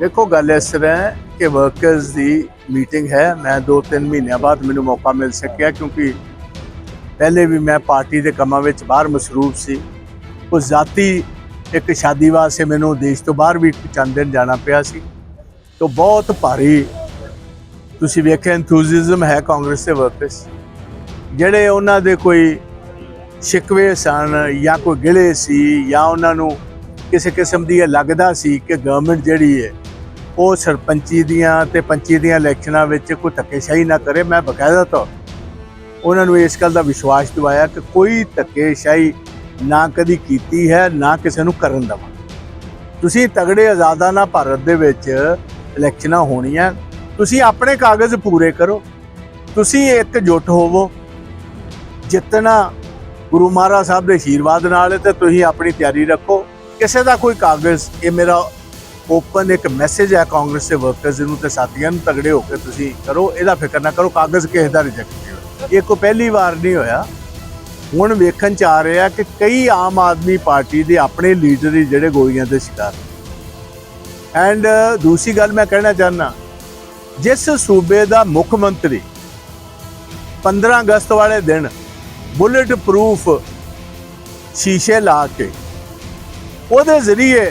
ਦੇਖੋ, ਗੱਲ ਇਸ ਤਰ੍ਹਾਂ ਕਿ ਵਰਕਰਸ ਦੀ ਮੀਟਿੰਗ ਹੈ। ਮੈਂ 2-3 ਮਹੀਨਿਆਂ ਬਾਅਦ ਮੈਨੂੰ ਮੌਕਾ ਮਿਲ ਸਕਿਆ ਕਿਉਂਕਿ ਪਹਿਲੇ ਵੀ ਮੈਂ ਪਾਰਟੀ ਦੇ ਕੰਮਾਂ ਵਿੱਚ ਬਾਹਰ ਮਸਰੂਫ ਸੀ। ਉਹ ਜ਼ਾਤੀ ਇੱਕ ਸ਼ਾਦੀ ਵਾਸਤੇ ਮੈਨੂੰ ਦੇਸ਼ ਤੋਂ ਬਾਹਰ ਵੀ ਚੰਦ ਦਿਨ ਜਾਣਾ ਪਿਆ ਸੀ। ਤੋਂ ਬਹੁਤ ਭਾਰੀ ਤੁਸੀਂ ਵੇਖਿਆ ਐਂਥੂਸੀਜ਼ਮ ਹੈ ਕਾਂਗਰਸ ਦੇ ਵਰਕਰਸ ਜਿਹੜੇ ਉਹਨਾਂ ਦੇ ਕੋਈ ਸ਼ਿਕਵੇ ਸਨ ਜਾਂ ਕੋਈ ਗਿਲੇ ਸੀ ਜਾਂ ਉਹਨਾਂ ਨੂੰ ਕਿਸੇ ਕਿਸਮ ਦੀ ਇਹ ਲੱਗਦਾ ਸੀ ਕਿ ਗਵਰਨਮੈਂਟ ਜਿਹੜੀ ਹੈ ਉਹ ਸਰਪੰਚੀ ਦੀਆਂ ਤੇ ਪੰਚੀ ਦੀਆਂ ਇਲੈਕਸ਼ਨਾਂ ਵਿੱਚ ਕੋਈ ਧੱਕੇਸ਼ਾਹੀ ਨਾ ਕਰੇ, ਮੈਂ ਬਕਾਇਦਾ ਤੌਰ ਉਹਨਾਂ ਨੂੰ ਇਸ ਗੱਲ ਦਾ ਵਿਸ਼ਵਾਸ ਦਿਵਾਇਆ ਕਿ ਕੋਈ ਧੱਕੇਸ਼ਾਹੀ ਨਾ ਕਦੀ ਕੀਤੀ ਹੈ, ਨਾ ਕਿਸੇ ਨੂੰ ਕਰਨ ਦੇਵਾਂ ਤੁਸੀਂ ਤਗੜੇ ਆਜ਼ਾਦਾਨਾ ਭਾਰਤ ਦੇ ਵਿੱਚ ਇਲੈਕਸ਼ਨਾਂ ਹੋਣੀਆਂ, ਤੁਸੀਂ ਆਪਣੇ ਕਾਗਜ਼ ਪੂਰੇ ਕਰੋ, ਤੁਸੀਂ ਇੱਕ ਜੁੱਟ ਹੋਵੋ, ਜਿੱਤਣਾ ਗੁਰੂ ਮਹਾਰਾਜ ਸਾਹਿਬ ਦੇ ਆਸ਼ੀਰਵਾਦ ਨਾਲ ਹੈ ਤੇ ਤੁਸੀਂ ਆਪਣੀ ਤਿਆਰੀ ਰੱਖੋ। ਕਿਸੇ ਦਾ ਕੋਈ ਕਾਗਜ਼, ਇਹ ਮੇਰਾ ਓਪਨ ਇੱਕ ਮੈਸੇਜ ਹੈ ਕਾਂਗਰਸ ਦੇ ਵਰਕਰਸ ਨੂੰ ਤੇ ਸਾਥੀਆਂ ਨੂੰ ਤਗੜੇ ਹੋ ਕੇ ਤੁਸੀਂ ਕਰੋ, ਇਹਦਾ ਫਿਕਰ ਨਾ ਕਰੋ, ਕਾਗਜ਼ ਕਿਸੇ ਦਾ ਰਿਜੈਕਟ ਨਹੀਂ ਹੋਇਆ। ਇਹ ਕੋਈ ਪਹਿਲੀ ਵਾਰ ਨਹੀਂ ਹੋਇਆ। ਹੁਣ ਵੇਖਣ ਚ ਆ ਰਿਹਾ ਕਿ ਕਈ ਆਮ ਆਦਮੀ ਪਾਰਟੀ ਦੇ ਆਪਣੇ ਲੀਡਰ ਹੀ ਜਿਹੜੇ ਗੋਲੀਆਂ ਦੇ ਸ਼ਿਕਾਰ ਐਂਡ ਦੂਸਰੀ ਗੱਲ ਮੈਂ ਕਹਿਣਾ ਚਾਹੁੰਦਾ, ਜਿਸ ਸੂਬੇ ਦਾ ਮੁੱਖ ਮੰਤਰੀ 15 ਅਗਸਤ ਵਾਲੇ ਦਿਨ ਬੁਲੇਟ ਪ੍ਰੂਫ ਸ਼ੀਸ਼ੇ ਲਾ ਕੇ ਉਹਦੇ ਜ਼ਰੀਏ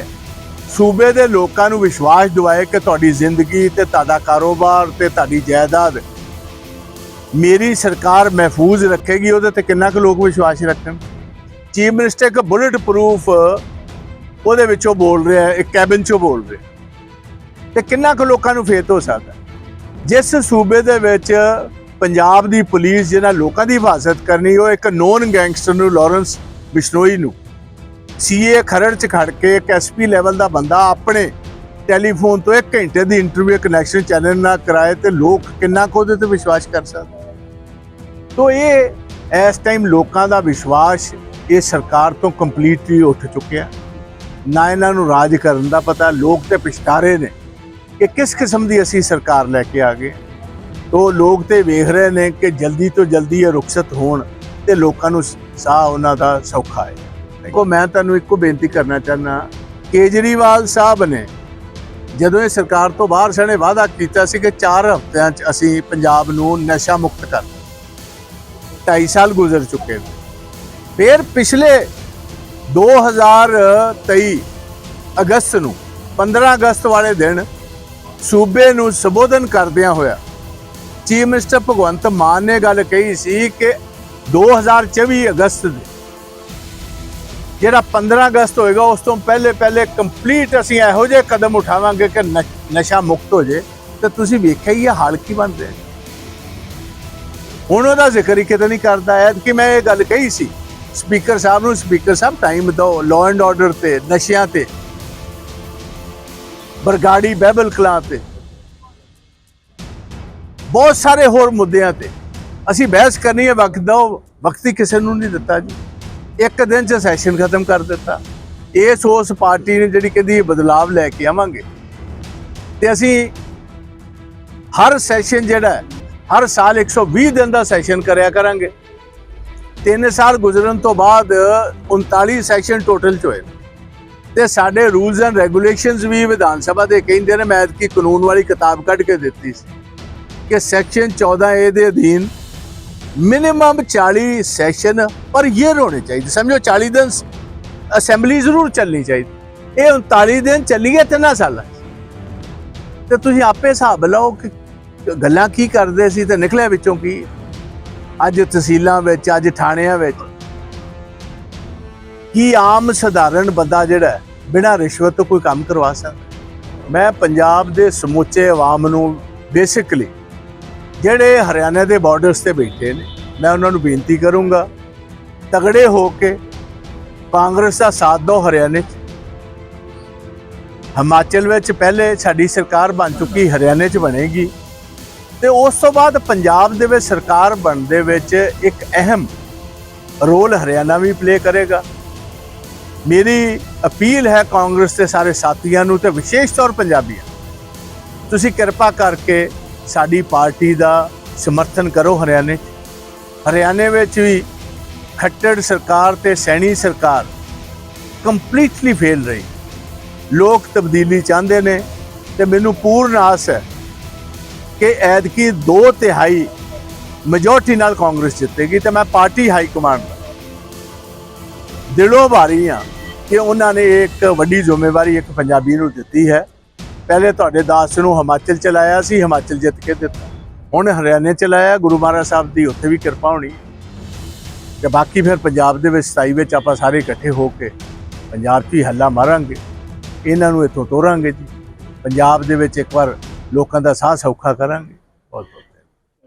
ਸੂਬੇ ਦੇ ਲੋਕਾਂ ਨੂੰ ਵਿਸ਼ਵਾਸ ਦਿਵਾਏ ਕਿ ਤੁਹਾਡੀ ਜ਼ਿੰਦਗੀ ਤੇ ਤੁਹਾਡਾ ਕਾਰੋਬਾਰ ਤੇ ਤੁਹਾਡੀ ਜਾਇਦਾਦ ਮੇਰੀ ਸਰਕਾਰ ਮਹਿਫੂਜ਼ ਰੱਖੇਗੀ, ਉਹਦੇ ਤੇ ਕਿੰਨਾ ਕੁ ਲੋਕ ਵਿਸ਼ਵਾਸ ਰੱਖਣ? ਚੀਫ ਮਿਨਿਸਟਰ ਇੱਕ ਬੁਲਟ ਪ੍ਰੂਫ ਉਹਦੇ ਵਿੱਚੋਂ ਬੋਲ ਰਿਹਾ ਇੱਕ ਕੈਬਿਨ ਚੋਂ ਬੋਲ ਰਿਹਾ ਤੇ ਕਿੰਨਾ ਕੁ ਲੋਕਾਂ ਨੂੰ ਫੇਤ ਹੋ? ਸਕਦਾ ਜਿਸ ਸੂਬੇ ਦੇ ਵਿੱਚ ਪੰਜਾਬ ਦੀ ਪੁਲਿਸ ਜਿਹਨਾਂ ਲੋਕਾਂ ਦੀ ਹਿਫਾਜ਼ਤ ਕਰਨੀ, ਉਹ ਇੱਕ ਨੋਨ ਗੈਂਗਸਟਰ ਨੂੰ ਲਾਰੈਂਸ ਬਿਸ਼ਨੋਈ ਨੂੰ ਸੀਏ ਖਰੜ ਚ ਖੜ ਕੇ ਇੱਕ ਐਸਪੀ ਲੈਵਲ ਦਾ ਬੰਦਾ ਆਪਣੇ ਟੈਲੀਫੋਨ ਤੋਂ 1 ਘੰਟੇ ਦੀ ਇੰਟਰਵਿਊ ਕਨੈਕਸ਼ਨ ਚੈਨਲ ਨਾਲ ਕਰਾਏ ਤੇ ਲੋਕ ਕਿੰਨਾ ਕੁ ਉਹਦੇ ਤੇ ਵਿਸ਼ਵਾਸ ਕਰ ਸਕਦੇ? ਤੋ ਇਹ ਇਸ ਟਾਈਮ ਲੋਕਾਂ ਦਾ ਵਿਸ਼ਵਾਸ ਇਹ ਸਰਕਾਰ ਤੋਂ ਕੰਪਲੀਟਲੀ ਉੱਠ ਚੁੱਕਿਆ। ਨਾ ਇਹਨਾਂ ਨੂੰ ਰਾਜ ਕਰਨ ਦਾ ਪਤਾ, ਲੋਕ ਤੇ ਪਛਤਾਰੇ ਨੇ ਕਿ ਕਿਸ ਕਿਸਮ ਦੀ ਅਸੀਂ ਸਰਕਾਰ ਲੈ ਕੇ ਆ ਗਏ। ਤੋ ਲੋਕ ਤੇ ਵੇਖ ਰਹੇ ਨੇ ਕਿ ਜਲਦੀ ਤੋਂ ਜਲਦੀ ਇਹ ਰੁਖਸਤ ਹੋਣ ਤੇ ਲੋਕਾਂ ਨੂੰ ਸਾਹ ਉਹਨਾਂ ਦਾ ਸੌਖਾ ਹੈ। ਦੇਖੋ ਮੈਂ ਤੁਹਾਨੂੰ ਇੱਕੋ ਬੇਨਤੀ ਕਰਨਾ ਚਾਹੁੰਦਾ ਕੇਜਰੀਵਾਲ ਸਾਹਿਬ ਨੇ ਜਦੋਂ ਇਹ ਸਰਕਾਰ ਤੋਂ ਬਾਹਰ ਸਣੇ ਵਾਅਦਾ ਕੀਤਾ ਸੀ ਕਿ 4 ਹਫ਼ਤਿਆਂ 'ਚ ਅਸੀਂ ਪੰਜਾਬ ਨੂੰ ਨਸ਼ਾ ਮੁਕਤ ਕਰ 2.5 ਸਾਲ ਗੁਜ਼ਰ ਚੁੱਕੇ ਨੇ। ਫਿਰ ਪਿਛਲੇ 2023 ਅਗਸਤ ਨੂੰ 15 ਅਗਸਤ ਵਾਲੇ ਦਿਨ ਸੂਬੇ ਨੂੰ ਸੰਬੋਧਨ ਕਰਦਿਆਂ ਹੋਇਆ ਚੀਫ ਮਿਨਿਸਟਰ ਭਗਵੰਤ ਮਾਨ ਨੇ ਗੱਲ ਕਹੀ ਸੀ ਕਿ 2024 ਅਗਸਤ ਦੇ ਜਿਹੜਾ 15 ਅਗਸਤ ਹੋਏਗਾ, ਉਸ ਤੋਂ ਪਹਿਲੇ ਪਹਿਲੇ ਕੰਪਲੀਟ ਅਸੀਂ ਇਹੋ ਜਿਹੇ ਕਦਮ ਉਠਾਵਾਂਗੇ ਕਿ ਨਸ਼ਾ ਮੁਕਤ ਹੋ ਜੇ। ਤੇ ਤੁਸੀਂ ਵੇਖਿਆ ਹੀ ਇਹ ਹਾਲ ਕੀ ਬਣ ਰਿਹਾ ਹੁਣ ਉਹਦਾ ਜ਼ਿਕਰ ਹੀ ਕਿਤੇ ਨਹੀਂ ਕਰਦਾ। ਐ ਕਿ ਮੈਂ ਇਹ ਗੱਲ ਕਹੀ ਸੀ, ਸਪੀਕਰ ਸਾਹਿਬ ਨੂੰ, ਸਪੀਕਰ ਸਾਹਿਬ ਟਾਈਮ ਦਿਓ ਲਾਅ ਐਂਡ ਆਰਡਰ ਤੇ, ਨਸ਼ਿਆਂ ਤੇ, ਬਰਗਾੜੀ, ਬਹਿਬਲ ਕਲਾਂ ਤੇ, ਬਹੁਤ ਸਾਰੇ ਹੋਰ ਮੁੱਦਿਆਂ ਤੇ। ਅਸੀਂ ਬਹਿਸ ਕਰਨੀ ਹੈ, ਵਕਤ ਦਿਓ, ਵਕਤ ਹੀ ਕਿਸੇ ਨੂੰ ਨਹੀਂ ਦਿੱਤਾ ਜੀ। ਇੱਕ ਦਿਨ ਚ ਸੈਸ਼ਨ ਖਤਮ ਕਰ ਦਿੱਤਾ। ਇਸ ਉਸ ਪਾਰਟੀ ਨੇ ਜਿਹੜੀ ਕਹਿੰਦੀ ਬਦਲਾਵ ਲੈ ਕੇ ਆਵਾਂਗੇ। ਤੇ ਅਸੀਂ ਹਰ ਸੈਸ਼ਨ ਜਿਹੜਾ ਹਰ ਸਾਲ 120 ਦਿਨ ਦਾ ਸੈਸ਼ਨ ਕਰਿਆ ਕਰਾਂਗੇ। ਤਿੰਨ ਸਾਲ ਗੁਜ਼ਰਨ ਤੋਂ ਬਾਅਦ 39 ਸੈਸ਼ਨ ਟੋਟਲ ਚ ਹੋਏ ਤੇ ਸਾਡੇ ਰੂਲਸ ਐਂਡ ਰੈਗੂਲੇਸ਼ਨਸ ਵੀ ਵਿਧਾਨ ਸਭਾ ਦੇ ਕਹਿੰਦੇ ਨੇ, ਮੈਂ ਕੀ ਕਾਨੂੰਨ ਵਾਲੀ ਕਿਤਾਬ ਕੱਢ ਕੇ ਦਿੱਤੀ ਸੀ ਕਿ ਸੈਕਸ਼ਨ 14 ਏ ਦੇ ਅਧੀਨ ਮਿਨੀਮਮ 40 ਸੈਸ਼ਨ ਪਰ ਈਅਰ ਹੋਣੇ ਚਾਹੀਦੇ। ਸਮਝੋ 40 ਦਿਨ ਅਸੈਂਬਲੀ ਜ਼ਰੂਰ ਚੱਲਣੀ ਚਾਹੀਦੀ। ਇਹ 39 ਦਿਨ ਚੱਲੀ ਹੈ ਤਿੰਨਾਂ ਸਾਲਾਂ 'ਚ। ਤੇ ਤੁਸੀਂ ਆਪੇ ਹਿਸਾਬ ਲਾਓ ਕਿ ਗੱਲਾਂ ਕੀ ਕਰਦੇ ਸੀ ਤੇ ਨਿਕਲਿਆ ਵਿੱਚੋਂ ਕੀ। ਅੱਜ ਤਹਿਸੀਲਾਂ ਵਿੱਚ, ਅੱਜ ਥਾਣਿਆਂ ਵਿੱਚ। ਕੀ ਆਮ ਸਧਾਰਨ ਬੰਦਾ ਜਿਹੜਾ ਬਿਨਾਂ ਰਿਸ਼ਵਤ ਤੋਂ ਕੋਈ ਕੰਮ ਕਰਵਾ ਸਕਦਾ? ਮੈਂ ਪੰਜਾਬ ਦੇ ਸਮੁੱਚੇ ਆਵਾਮ ਨੂੰ ਬੇਸਿਕਲੀ ਜਿਹੜੇ ਹਰਿਆਣਾ ਦੇ ਬਾਰਡਰਸ ਤੇ ਬੈਠੇ ਨੇ, ਮੈਂ ਉਹਨਾਂ ਨੂੰ ਬੇਨਤੀ ਕਰੂੰਗਾ, ਤਗੜੇ ਹੋ ਕੇ ਕਾਂਗਰਸ ਦਾ ਸਾਥ ਦਿਓ ਹਰਿਆਣੇ 'ਚ। ਹਿਮਾਚਲ ਵਿੱਚ ਪਹਿਲੇ ਸਾਡੀ ਸਰਕਾਰ ਬਣ ਚੁੱਕੀ ਹਰਿਆਣੇ 'ਚ ਬਣੇਗੀ ਤੇ ਉਸ ਤੋਂ ਬਾਅਦ ਪੰਜਾਬ ਦੇ ਵਿੱਚ ਸਰਕਾਰ ਬਣਨ ਦੇ ਵਿੱਚ ਇੱਕ ਅਹਿਮ ਰੋਲ ਹਰਿਆਣਾ ਵੀ ਪਲੇ ਕਰੇਗਾ। ਮੇਰੀ ਅਪੀਲ ਹੈ ਕਾਂਗਰਸ ਦੇ ਸਾਰੇ ਸਾਥੀਆਂ ਨੂੰ ਤੇ ਵਿਸ਼ੇਸ਼ ਤੌਰ ਪੰਜਾਬੀਆਂ ਤੁਸੀਂ ਕਿਰਪਾ ਕਰਕੇ ਸਾਡੀ ਪਾਰਟੀ ਦਾ ਸਮਰਥਨ ਕਰੋ ਹਰਿਆਣੇ। 'ਚ ਹਰਿਆਣੇ ਵਿੱਚ ਵੀ ਖੱਟੜ ਸਰਕਾਰ ਤੇ ਸੈਣੀ ਸਰਕਾਰ ਕੰਪਲੀਟਲੀ ਫੇਲ ਰਹੀ। ਲੋਕ ਤਬਦੀਲੀ ਚਾਹੁੰਦੇ ਨੇ ਤੇ ਮੈਨੂੰ ਪੂਰਨ ਆਸ ਹੈ ਕਿ ਐਦਕੀ ਦੋ ਤਿਹਾਈ ਮੈਜੋਰਟੀ ਨਾਲ ਕਾਂਗਰਸ ਜਿੱਤੇਗੀ ਤੇ ਮੈਂ ਪਾਰਟੀ ਹਾਈ ਕਮਾਂਡ ਦਿਲੋਂ ਭਾਰੀ ਹਾਂ ਕਿ ਉਹਨਾਂ ਨੇ ਇੱਕ ਵੱਡੀ ਜ਼ਿੰਮੇਵਾਰੀ ਇੱਕ ਪੰਜਾਬੀ ਨੂੰ ਦਿੱਤੀ ਹੈ। ਪਹਿਲੇ ਤੁਹਾਡੇ ਦਾਸ ਨੂੰ ਹਿਮਾਚਲ ਚਲਾਇਆ ਸੀ, ਹਿਮਾਚਲ ਜਿੱਤ ਕੇ ਦਿੱਤਾ। ਹੁਣ ਹਰਿਆਣੇ ਚਲਾਇਆ ਗੁਰੂ ਮਹਾਰਾਜ ਸਾਹਿਬ ਦੀ ਉੱਥੇ ਵੀ ਕਿਰਪਾ ਹੋਣੀ। ਤੇ ਬਾਕੀ ਫਿਰ ਪੰਜਾਬ ਦੇ ਵਿੱਚ 27 ਵਿੱਚ ਆਪਾਂ ਸਾਰੇ ਇਕੱਠੇ ਹੋ ਕੇ ਪੰਜਾਬ 'ਚ ਹੀ ਹੱਲਾ ਮਾਰਾਂਗੇ। ਇਹਨਾਂ ਨੂੰ ਇੱਥੋਂ ਤੋਰਾਂਗੇ ਜੀ। ਪੰਜਾਬ ਦੇ ਵਿੱਚ ਇੱਕ ਵਾਰ ਲੋਕਾਂ ਦਾ ਸਾਹ ਸੌਖਾ ਕਰਾਂਗੇ।